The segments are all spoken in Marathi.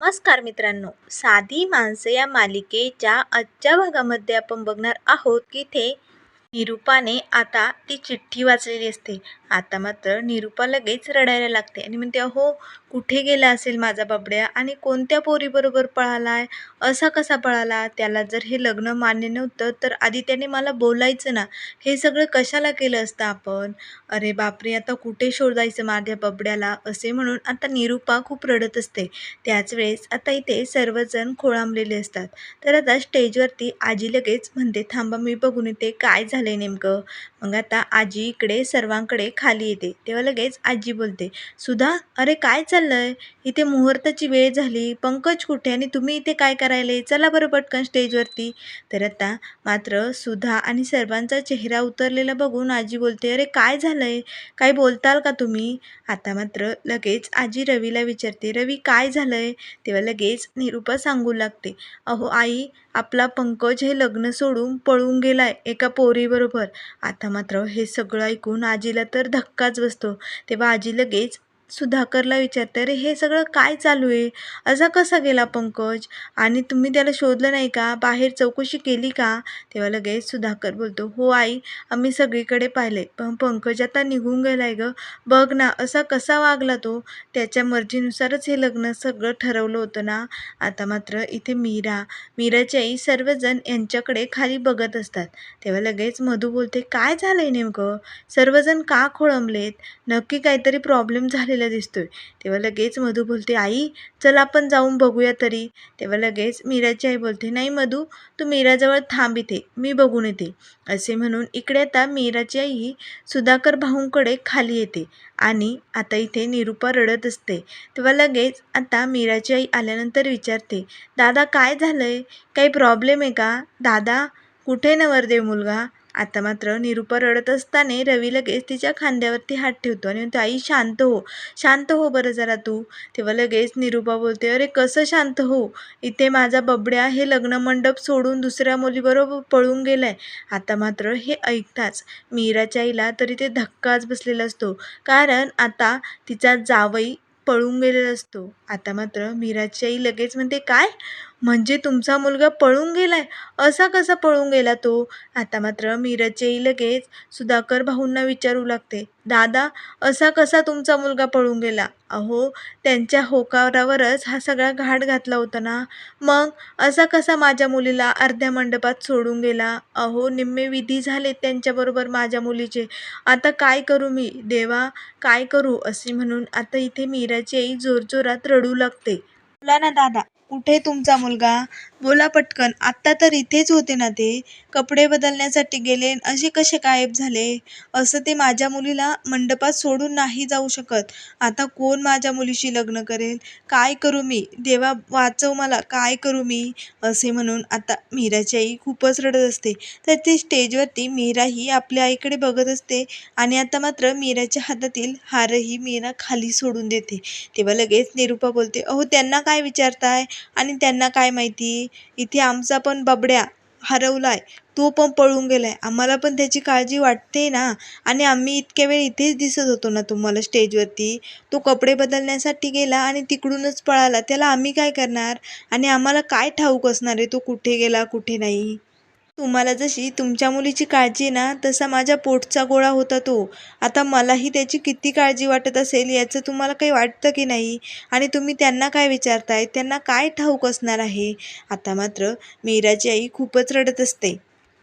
नमस्कार मित्रांनो. साधी माणसं या मालिकेच्या आजच्या भागामध्ये आपण बघणार आहोत की ते निरूपाने आता ती चिठ्ठी वाचलेली असते. आता मात्र निरूपा लगेच रडायला लागते आणि म्हणते अहो कुठे गेला असेल माझा बाबड्या? आणि कोणत्या पोरीबरोबर पळाला आहे असा कसा पळाला? त्याला जर हे लग्न मान्य नव्हतं तर आधी त्याने मला बोलायचं ना. हे सगळं कशाला केलं असतं आपण? अरे बापरे आता कुठे शोधायचं माझ्या बबड्याला? असे म्हणून आता निरूपा खूप रडत असते. त्याच वेळेस आता इथे सर्वजण खोळांबलेले असतात. तर आता स्टेजवरती आजी लगेच म्हणते थांबा मी बघून येते. काय झालं? झालं आहे नेमकं? मग आता आजी इकडे सर्वांकडे खाली येते. तेव्हा लगेच आजी बोलते सुधा अरे काय चाललं आहे इथे मुहूर्ताची वेळ झाली. पंकज कुठे? आणि तुम्ही इथे काय करायले? चला बरं पटकन स्टेजवरती. तर आता मात्र सुधा आणि सर्वांचा चेहरा उतरलेला बघून आजी बोलते अरे काय झालं आहे काही बोलताल का तुम्ही? आता मात्र लगेच आजी रवीला विचारते रवी काय झालं आहे तेव्हा लगेच निरूपा सांगू लागते अहो आई आपला पंकज हे लग्न सोडून पळून गेलाय एका पोरीबरोबर. आता मात्र हे सगळं ऐकून आजीला तर धक्काच बसतो. तेव्हा आजी लगेच सुधाकरला विचारते अरे हे सगळं काय चालू आहे? असा कसा गेला पंकज? आणि तुम्ही त्याला शोधलं नाही का? बाहेर चौकशी केली का? तेव्हा लगेच सुधाकर बोलतो हो आई आम्ही सगळीकडे पाहिले. पण पंकज आता निघून गेलाय गं. बघ ना असा कसा वागला तो? त्याच्या मर्जीनुसारच हे लग्न सगळं ठरवलं होतं ना? आता मात्र इथे मीरा मीराची आई सर्वजण यांच्याकडे खाली बघत असतात. तेव्हा लगेच मधू बोलते काय झालंय नेमकं? सर्वजण का खोळंबलेत? नक्की काहीतरी प्रॉब्लेम झालेला दिसतोय. तेव्हा लगेच मधू बोलते आई चल आपण जाऊन बघूया तरी. तेव्हा लगेच मीराची आई बोलते नाही मधू तू मीराजवळ थांब इथे मी बघून येते. असे म्हणून इकडे आता मीराची आई सुधाकर भाऊंकडे खाली येते आणि आता इथे निरूपा रडत असते. तेव्हा लगेच आता मीराची आई आल्यानंतर विचारते दादा काय झालंय? काही प्रॉब्लेम आहे का? दादा कुठे नवरदेव मुलगा? आता मात्र निरूपा रडत असताना रवी लगेच तिच्या खांद्यावरती हात ठेवतो आणि म्हणतो आई शांत हो शांत हो बरं जरा तू. तेव्हा लगेच निरूपा बोलते अरे कसं शांत हो? इथे माझा बबड्या हे लग्न मंडप सोडून दुसऱ्या मुलीबरोबर पळून गेलाय. आता मात्र हे ऐकताच मीराच्या आईला तरी ते धक्काच बसलेला असतो कारण आता तिचा जावई पळून गेलेला असतो. आता मात्र मीराची आई लगेच म्हणते काय? म्हणजे तुमचा मुलगा पळून गेलाय. असा कसा पळून गेला तो? आता मात्र मीराची आई लगेच सुधाकर भाऊंना विचारू लागते. दादा असा कसा तुमचा मुलगा पळून गेला? अहो त्यांच्या होकारावरच हा सगळा घाट घातला होता ना? मग असा कसा माझ्या मुलीला अर्ध्या मंडपात सोडून गेला? अहो निम्मे विधी झाले त्यांच्याबरोबर माझ्या मुलीचे. आता काय करू मी? देवा काय करू? असे म्हणून आता इथे मीराची आई जोरजोरात रडू लागते. बोला ना दादा. कुठे तुमचा मुलगा? बोला पटकन. आत्ता तर इथेच होते ना ते. कपडे बदलण्यासाठी गेले असे कसे गायब झाले? असं ते माझ्या मुलीला मंडपात सोडून नाही जाऊ शकत. आता कोण माझ्या मुलीशी लग्न करेल? काय करू मी? देवा वाचव मला. काय करू मी? असे म्हणून आता मीराची आई खूपच रडत असते. तर ती स्टेजवरती मीराही आपल्या आईकडे बघत असते आणि आता मात्र मीराच्या हातातील हारही मीरा खाली सोडून देते. तेव्हा लगेच निरूपा बोलते अहो त्यांना काय विचारताय? आणि त्यांना काय माहिती? इथे आमचा पण बबड्या हरवला आहे तो पण पळून गेला आहे आम्हाला पण त्याची काळजी वाटते ना? आणि आम्ही इतक्या वेळ इथेच दिसत होतो ना तुम्हाला स्टेजवरती? तो कपडे बदलण्यासाठी गेला आणि तिकडूनच पळाला. त्याला आम्ही काय करणार? आणि आम्हाला काय ठाऊक असणार आहे? तो कुठे गेला कुठे नाही? तुम्हाला जशी तुमच्या मुलीची काळजी आहे ना तसा माझ्या पोटचा गोळा होता तो. आता मलाही त्याची किती काळजी वाटत असेल याचं तुम्हाला काही वाटतं की नाही? आणि तुम्ही त्यांना काय विचारताय? त्यांना काय ठाऊक असणार आहे? आता मात्र मीराची आई खूपच रडत असते.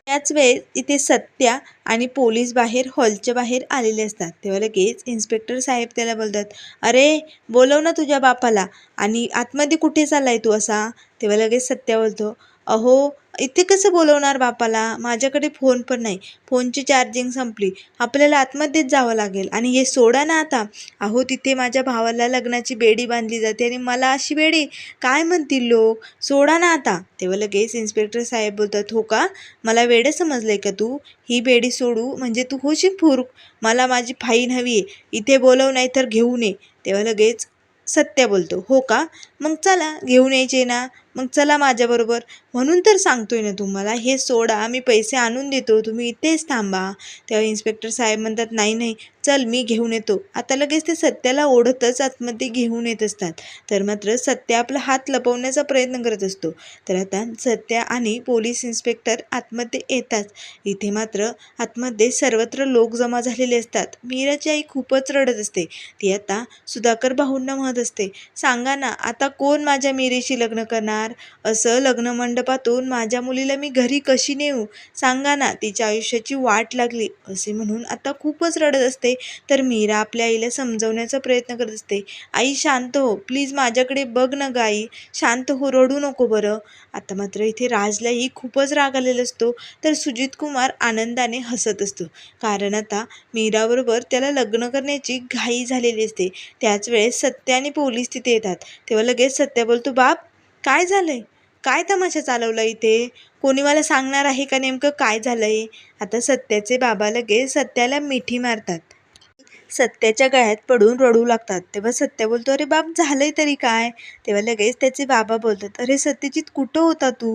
त्याच वेळेस इथे सत्या आणि पोलीस बाहेर हॉलच्या बाहेर आलेले असतात. तेव्हा लगेच इन्स्पेक्टर साहेब त्याला बोलतात अरे बोलव ना तुझ्या बापाला. आणि आतमध्ये कुठे चाललाय तू असा? तेव्हा लगेच सत्या बोलतो अहो इथे कसं बोलवणार बापाला? माझ्याकडे फोन पण नाही. फोनची चार्जिंग संपली. आपल्याला आतमध्येच जावं लागेल. आणि हे सोडा ना आता. अहो तिथे माझ्या भावाला लग्नाची बेडी बांधली जाते आणि मला अशी बेडी. काय म्हणतील लोक? सोडा ना आता. तेव्हा लगेच इन्स्पेक्टर साहेब बोलतात हो का? मला वेडं आहे का तू? ही बेडी सोडू? म्हणजे तू होशील फुरूक? मला माझी फाईन हवी आहे. इथे बोलव नाही तर घेऊ नये. तेव्हा लगेच सत्य बोलतो हो का? मग चला घेऊन यायचे ना. मग चला माझ्याबरोबर. म्हणून तर सांगतोय ना तुम्हाला हे सोडा मी पैसे आणून देतो तुम्ही इथेच थांबा. तेव्हा इन्स्पेक्टर साहेब म्हणतात नाही नाही चल मी घेऊन येतो. आता लगेच ते सत्याला ओढतच आतमध्ये घेऊन येत असतात. तर मात्र सत्या आपला हात लपवण्याचा प्रयत्न करत असतो. तर आता सत्या आणि पोलीस इन्स्पेक्टर आतमध्ये येतात. इथे मात्र आतमध्ये सर्वत्र लोक जमा झालेले असतात. मीराची आई खूपच रडत असते. ती आता सुधाकर भाऊंना म्हणत असते सांगा ना आता आता कोण माझ्या मीरेशी लग्न करणार? असं लग्न मंडपातून माझ्या मुलीला मी घरी कशी नेऊ? सांगा ना तिच्या आयुष्याची वाट लागली. असे म्हणून आता खूपच रडत असते. तर मीरा आपल्या आईला समजवण्याचा प्रयत्न करत असते. आई शांत हो. प्लीज माझ्याकडे बघ ना गाई आई. शांत हो रडू नको बरं. आता मात्र इथे राजलाही खूपच राग आलेला असतो. तर सुजित कुमार आनंदाने हसत असतो. कारण आता मीराबरोबर त्याला लग्न करण्याची घाई झालेली असते. त्याच वेळेस सत्य आणि पोलीस तिथे येतात. तेव्हा लगेच सत्या बोलतो बाप काय झालंय? काय तमाशा चालवला इथे? कोणी मला सांगणार आहे का नेमकं काय झालंय? आता सत्याचे बाबा लगेच सत्याला मिठी मारतात. सत्याच्या गळ्यात पडून रडू लागतात. तेव्हा सत्या बोलतो अरे बाप झालंय तरी काय? तेव्हा लगेच त्याचे बाबा बोलतात अरे सत्यजित कुठं होता तू?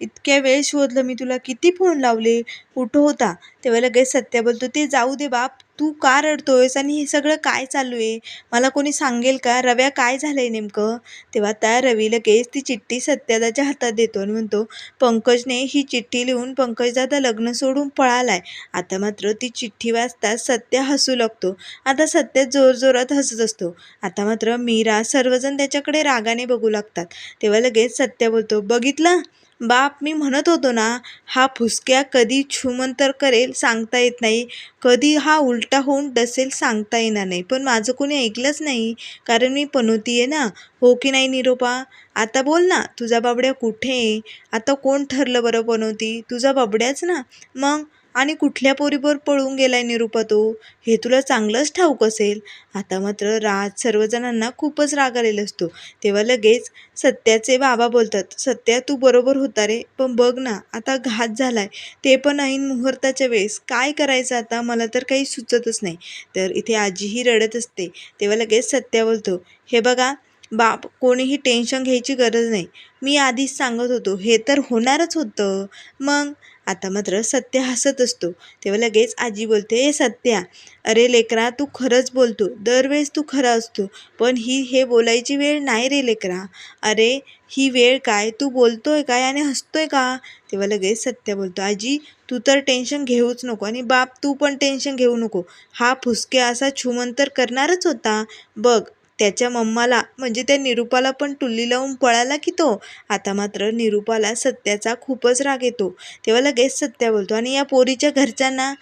इतक्या वेळ शोधलं मी तुला किती फोन लावले? कुठं होता. तेव्हा लगेच सत्या बोलतो ते जाऊ दे बाप तू का रडतोयस आणि हे सगळं काय चालू आहे? मला कोणी सांगेल का? रव्या काय झालं आहे नेमकं? तेव्हा त्या रवी लगेच ती चिठ्ठी सत्यादाच्या हातात देतो आणि म्हणतो पंकजने ही चिठ्ठी लिहून पंकजदादा लग्न सोडून पळालाय. आता मात्र ती चिठ्ठी वाचता सत्य हसू लागतो. आता सत्य जोरजोरात हसत असतो. आता मात्र मीरा सर्वजण त्याच्याकडे रागाने बघू लागतात. तेव्हा लगेच सत्य बोलतो बघितलं? बाप मी म्हणत होतो ना हा फुसक्या कधी छुमंतर करेल सांगता येत नाही. कधी हा उलटा होऊन डसेल सांगता येणार नाही. पण माझं कोणी ऐकलंच नाही कारण मी पनोती आहे ना. हो की नाही निरोपा? आता बोल ना तुझा बाबड्या कुठे आहे? आता कोण ठरलं बरं पनोती? तुझा बाबड्याच ना. मग आणि कुठल्या पोरीवर पळून गेलाय निरूपा तो? हे तुला चांगलंच ठाऊक असेल. आता मात्र राज सर्वजणांना खूपच राग आलेला असतो. तेव्हा लगेच सत्याचे बाबा बोलतात सत्या तू बरोबर होता रे पण बघ ना आता घात झालाय. ते पण ऐन मुहूर्ताच्या वेळेस. काय करायचं आता? मला तर काही सुचतच नाही. तर इथे आजीही रडत असते. तेव्हा लगेच सत्या बोलतो हे बघा बाप कोणीही टेन्शन घ्यायची गरज नाही. मी आधीच सांगत होतो. हे तर होणारच होतं. मग आता मात्र सत्य हसत असतो. तेव्हा लगेच आजी बोलते ए सत्या अरे लेकरा तू खरंच बोलतो. दरवेळेस तू खरा असतो. पण ही हे बोलायची वेळ नाही रे लेकरा. अरे ही वेळ काय? तू बोलतोय काय आणि हसतोय का? तेव्हा लगेच सत्य बोलतो आजी तू तर टेन्शन घेऊच नको आणि बाप तू पण टेन्शन घेऊ नको. हा फुसके असा छुमंतर करणारच होता. बघ त्याच्या मम्माला म्हणजे त्या निरूपाला पण टुल्ली लावून पळाला की तो. आता मात्र निरूपाला सत्याचा खूपच राग येतो. तेव्हा लगेच सत्या बोलतो आणि या पोरीच्या घरच्यांना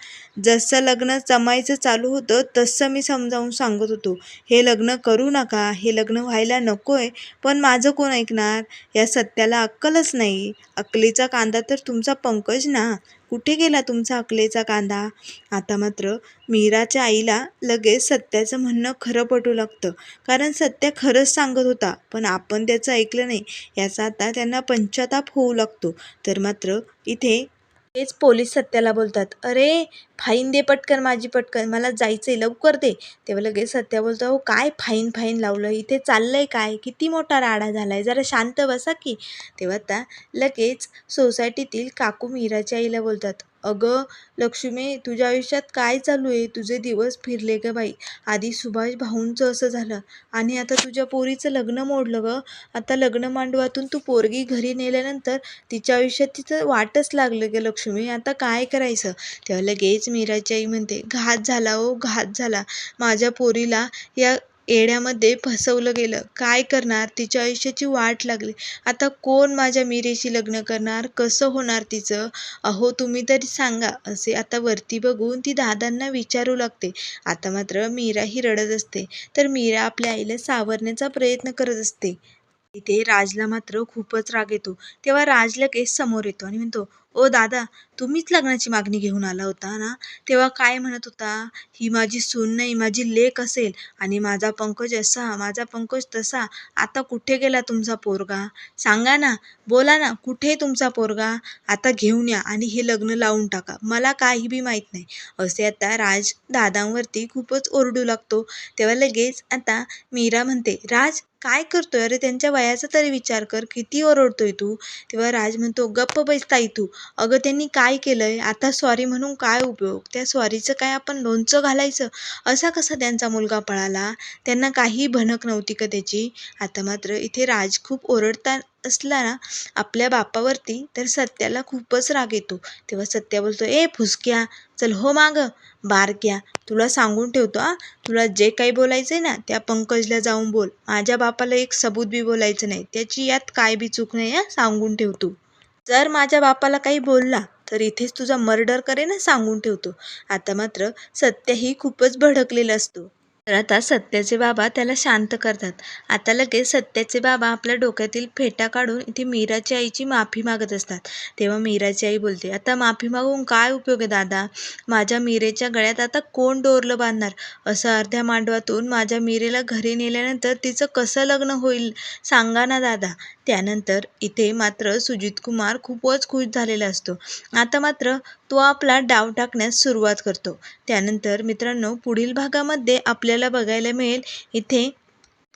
जसं लग्न जमायचं चालू होतं तसं मी समजावून सांगत होतो. हे लग्न करू नका हे लग्न व्हायला नको आहे पण माझं कोण ऐकणार? या सत्याला अक्कलच नाही. अक्कलीचा कांदा तर तुमचा पंकज ना. कुठे गेला तुमचा अकलेचा कांदा? आता मात्र मीराच्या आईला लगेच सत्याचं म्हणणं खरं पटू लागतं. कारण सत्य खरंच सांगत होता पण आपण त्याचं ऐकलं नाही याचा आता त्यांना पंचताप होऊ लागतो. तर मात्र इथे तेच पोलीस सत्याला बोलतात अरे फाईन दे पटकन माझी पटकन मला जायचं आहे लवकर दे. तेव्हा लगेच सत्या बोलतो हो काय फाईन फाईन लावलं? इथे चाललंय काय? किती मोठा राडा झालाय? जरा शांत बसा की. तेव्हा आता लगेच सोसायटीतील काकू मीराच्या आईला बोलतात अगं लक्ष्मी तुझ्या आयुष्यात काय चालू आहे? तुझे दिवस फिरले ग बाई. आधी सुभाष भाऊंचं असं झालं आणि आता तुझ्या पोरीचं लग्न मोडलं ग. आता लग्न मांडवातून तू पोरगी घरी नेल्यानंतर तिच्या आयुष्यात तिचं वाटच लागलं ग लक्ष्मी. आता काय करायचं? तेव्हा लगेच मीराची आई म्हणते घात झाला ओ घात झाला. माझ्या पोरीला या येड्यामध्ये फसवलं गेलं. काय करणार? तिच्या आयुष्याची वाट लागली. आता कोण माझ्या मिरेशी लग्न करणार? कसं होणार तिचं? अहो तुम्ही तरी सांगा असे आता वरती बघून ती दादांना विचारू लागते. आता मात्र मीरा ही रडत असते. तर मीरा आपल्या आईला सावरण्याचा प्रयत्न करत असते. इथे राजला मात्र खूपच राग येतो. तेव्हा राज लगेच समोर येतो आणि म्हणतो ओ दादा तुम्हीच लग्नाची मागणी घेऊन आला होता ना? तेव्हा काय म्हणत होता? ही माझी सून नाही माझी लेक असेल आणि माझा पंकज असा माझा पंकज तसा. आता कुठे गेला तुमचा पोरगा? सांगा ना बोला ना कुठे तुमचा पोरगा? आता घेऊन या आणि हे लग्न लावून टाका. मला काही बी माहीत नाही. असे आता राज दादांवरती खूपच ओरडू लागतो. तेव्हा लगेच आता मीरा म्हणते राज काय करतोय? अरे त्यांच्या वयाचा तरी विचार कर. किती ओरडतोय तू? तेव्हा राज म्हणतो गप्प बैसताय तू. अगं त्यांनी काय केलं आहे आता सॉरी म्हणून काय उपयोग? त्या सॉरीचं काय आपण लोणचं घालायचं? असा कसा त्यांचा मुलगा पळाला? त्यांना काही भनक नव्हती का त्याची? आता मात्र इथे राज खूप ओरडता असला ना आपल्या बापावरती तर सत्याला खूपच राग येतो. तेव्हा सत्या बोलतो ए फुसक्या! चल हो मागं. बारक्या तुला सांगून ठेवतो आ तुला जे काही बोलायचं आहे ना त्या पंकजला जाऊन बोल. माझ्या बापाला एक सबूत बी बोलायचं नाही. त्याची यात काय बी चूक नाही आहे सांगून ठेवतो जर माझ्या बापाला काही बोलला तर इथेच तुझा मर्डर करे ना सांगून ठेवतो. आता मात्र सत्यही खूपच भडकलेला असतो. तर आता सत्याचे बाबा त्याला शांत करतात. आता लगेच सत्याचे बाबा आपल्या डोक्यातील फेटा काढून इथे मीराची आईची माफी मागत असतात. तेव्हा मीराची आई बोलते आता माफी मागून काय उपयोग आहे दादा? माझ्या मीरेच्या गळ्यात आता कोण डोरलं बांधणार? असं अर्ध्या मांडवातून माझ्या मीरेला घरी नेल्यानंतर तिचं कसं लग्न होईल? सांगा ना दादा. त्यानंतर इथे मात्र सुजित कुमार खूपच खुश झालेला असतो. आता मात्र तो आपला डाव टाकण्यास सुरुवात करतो. त्यानंतर मित्रांनो पुढील भागामध्ये आपल्याला बघायला मिळेल इथे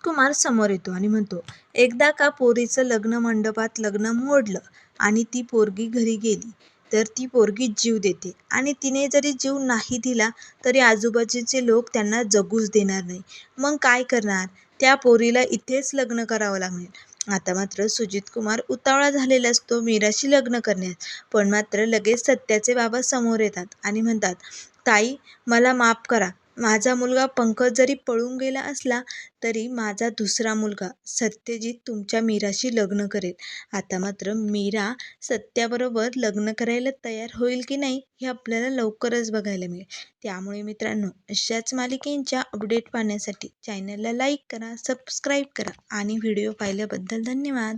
कुमार समोर येतो आणि म्हणतो एकदा का पोरीचं लग्न मंडपात लग्न मोडलं आणि ती पोरगी घरी गेली तर ती पोरगी जीव देते. आणि तिने जरी जीव नाही दिला तरी आजूबाजूचे लोक त्यांना जगूच देणार नाही. मग काय करणार? त्या पोरीला इथेच लग्न करावं लागणार. आता मात्र सुजित कुमार उतावळा झालेला असतो मीराशी लग्न करण्यास पण मात्र लगेच सत्याचे बाबा समोर येतात आणि म्हणतात ताई मला माफ करा. माझा मुलगा पंकज जरी पळून गेला असला तरी माझा दुसरा मुलगा सत्यजित तुमच्या मीराशी लग्न करेल. आता मात्र मीरा सत्याबरोबर लग्न करायला तयार होईल की नाही हे आपल्याला लवकरच बघायला मिळेल. त्यामुळे मित्रांनो अशाच मालिकेंच्या अपडेट पाहण्यासाठी चॅनलला लाईक करा सबस्क्राईब करा आणि व्हिडिओ पाहिल्याबद्दल धन्यवाद.